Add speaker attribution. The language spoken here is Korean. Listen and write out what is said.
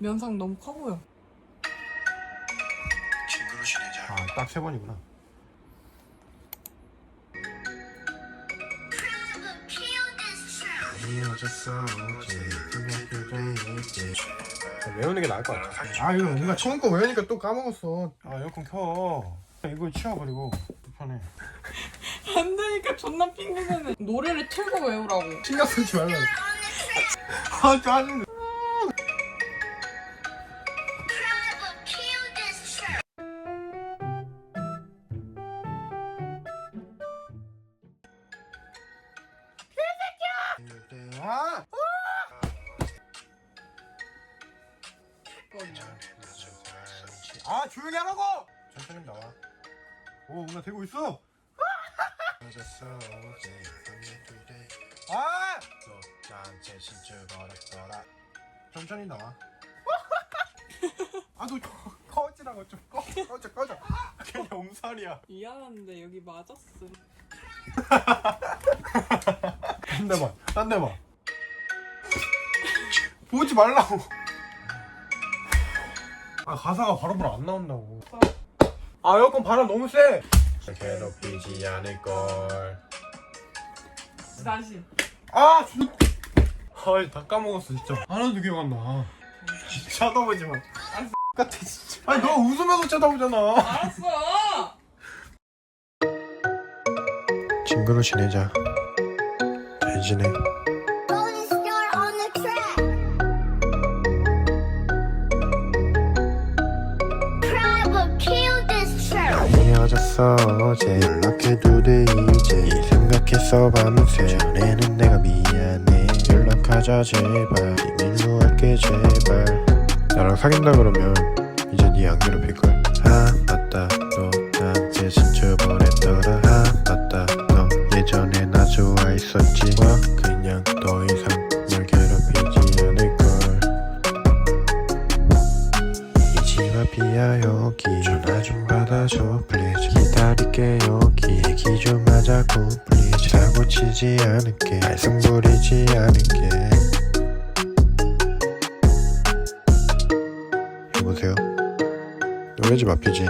Speaker 1: 면상 너무 커 보여.
Speaker 2: 아딱 세 번이구나. 외우는 게 나을 것 같아 아 이거 우리가 처음 거 외우니까 또 까먹었어 아 에어컨 켜 이거 치워버리고 불편해
Speaker 1: 안 되니까 존나 핑계대네. 노래를 틀고 외우라고.
Speaker 2: 신경 쓰지 말라 아 짜증나 아! 아 조용히 하라고! 천천히 나와 오 뭔가 되고 있어 아! 천천히 나와 아 너 꺼지라고 좀 꺼, 꺼져 꺼져 그냥 엄살이야
Speaker 1: 미안한데 여기 맞았어.
Speaker 2: 딴 데 봐 딴 데 봐 보지 말라고 아 가사가 바로바로 안 나온다고 아 에어컨 바람 너무 세
Speaker 3: 괴롭히지 않을 걸.
Speaker 1: 다시.
Speaker 2: 아, 진... 아, 다 까먹었어 진짜. 하나도 기억 안 나. 쳐다보지 마. 같아 진짜. 아니 너 웃으면서 쳐다보잖아.
Speaker 1: 알았어.
Speaker 3: 친구로 지내자. 잘 지내. 헤어졌어. 어제 연락해도 돼 이제 이 생각했어. 밤새 전에는 내가 미안해. 연락하자 제발. 비밀로 할게 제발. 나랑 사귄다 그러면 이제 네 안 괴롭힐걸 아 맞다. 너 나한테 진짜 보냈 비야 여기. 전화 좀 받아줘 please. 기다릴게 여기. 얘기 좀 하자고 please. 사고 치지 않을게. 말썽 부리지 않을게. 여보세요? 노래 좀 앞이지